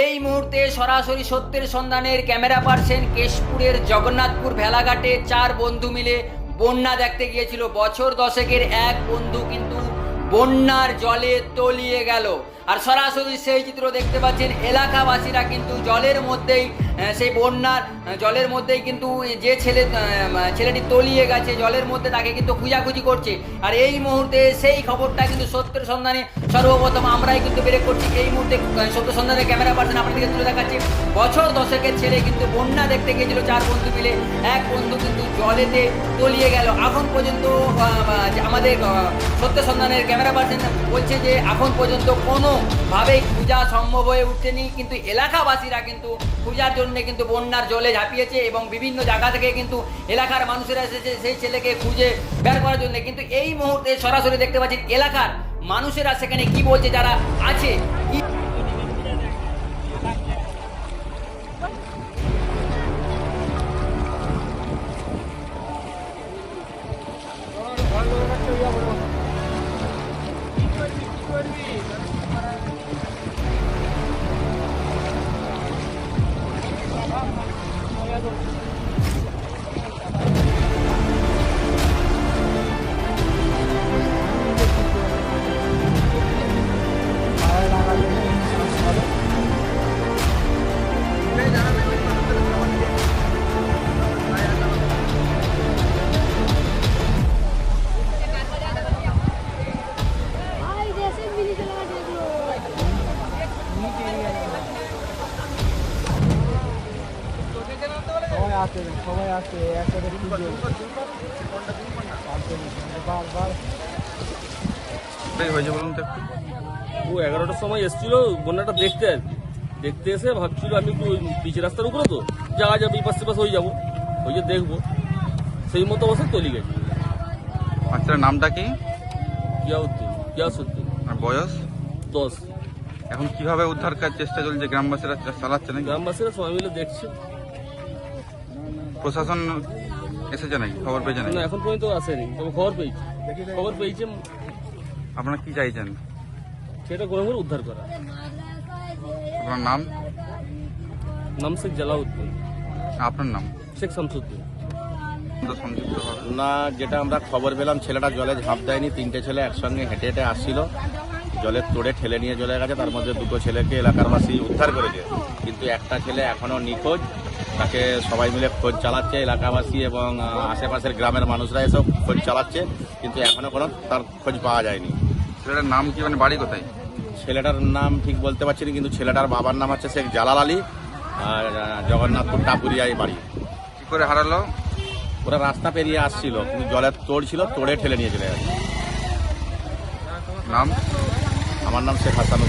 এই মুহূর্তে সরাসরি সত্যের সন্ধানের ক্যামেরা পার্সন কেশপুরের জগন্নাথপুর ভেলাঘাটে চার বন্ধু মিলে। বন্যা দেখতে গিয়েছিল বছর দশেকের এক বন্ধু, কিন্তু বন্যার জলে তলিয়ে গেল। আর সরাসরি সেই চিত্র দেখতে পাচ্ছেন, এলাকাবাসীরা কিন্তু জলের মধ্যেই সেই বন্যার জলের মধ্যেই কিন্তু যে ছেলে ছেলেটি তলিয়ে গেছে, জলের মধ্যে তাকে কিন্তু খুঁজাখুঁজি করছে। আর এই মুহূর্তে সেই খবরটা কিন্তু সত্যের সন্ধানে সর্বপ্রথম আমরাই কিন্তু বের করছি। এই মুহূর্তে সত্য সন্ধানের ক্যামেরা পার্সন আপনাদেরকে তুলে দেখাচ্ছি। বছর দশকের ছেলে কিন্তু বন্যা দেখতে গিয়েছিল, চার বন্ধু মিলে। এক বন্ধু কিন্তু জলেতে তলিয়ে গেল। এখন পর্যন্ত আমাদের সত্য সন্ধানের ক্যামেরা পার্সন বলছে যে এখন পর্যন্ত কোনোভাবেই পূজা সম্ভব হয়ে উঠছেনি কিন্তু এলাকাবাসীরা কিন্তু পূজার জন্য কিন্তু বন্যার জলে ঝাঁপিয়েছে এবং বিভিন্ন জায়গা থেকে কিন্তু এলাকার মানুষেরা এসেছে সেই ছেলেকে খুঁজে বের করার জন্য। কিন্তু এই মুহূর্তে সরাসরি দেখতে পাচ্ছি এলাকার মানুষেরা সেখানে কি বলছে, যারা আছে কি সবাই সবাই আসে একসাথে পুজো বারবার এটাই হয়েছে বলুন তো ও এগারোটার সময় এসেছিল বন্যাটা দেখতে আর দেখতে এসে ভাবছিল আমি একটু ওই পিচ রাস্তার উপরে তো যাওয়া যাবে এই পাশে পাশে হয়ে যাব। ওই যে দেখব। সেই মতো অবস্থা তলি গেছে। বাচ্চার নামটা কি? গিয়াউদ্দিন গিয়াসুদ্দিন আর বয়স? দশ। এখন কীভাবে উদ্ধার কাজ চেষ্টা চলছে? গ্রামবাসীরা চালাচ্ছে না গ্রামবাসীরা সবাই মিলে দেখছে। প্রশাসন এসেছে নাকি? খবর পেয়েছে নাকি? না এখন পর্যন্ত আসেনি। তবে খবর পেয়েছি। খবর পেয়েছে আপনারা কি চাইছেন? সেটা করে করে উদ্ধার করা। আপনার নাম? নাম শেখ জালাউদ্দিন আপনার নাম? শেখ শামসুদ্দিন। না যেটা আমরা খবর পেলাম ছেলেটা জলে ঝাঁপ দেয়নি। তিনটে ছেলে একসঙ্গে হেঁটে হেঁটে আসছিল। জলের তোড়ে ঠেলে নিয়ে চলে গেছে। তার মধ্যে দুটো ছেলেকে এলাকারবাসী উদ্ধার করেছে। কিন্তু একটা ছেলে এখনও নিখোঁজ। তাকে সবাই মিলে খোঁজ চালাচ্ছে এলাকাবাসী এবং আশেপাশের গ্রামের মানুষরা এসব খোঁজ চালাচ্ছে কিন্তু এখনও কোনো তার খোঁজ পাওয়া যায়নি। ছেলেটার নাম কি মানে বাড়ি কোথায়? ছেলেটার নাম ঠিক বলতে পারছি না কিন্তু ছেলেটার বাবার নাম হচ্ছে শেখ জালাল আলী আর জগন্নাথপুর টাপুরিয়ায় বাড়ি। কি করে হারালো? ওরা রাস্তা পেরিয়ে আসছিল কিন্তু জলের তোড় ছিল তোড়ে ঠেলে নিয়ে চলে গেছে নাম? আমার নাম শেখ হাসান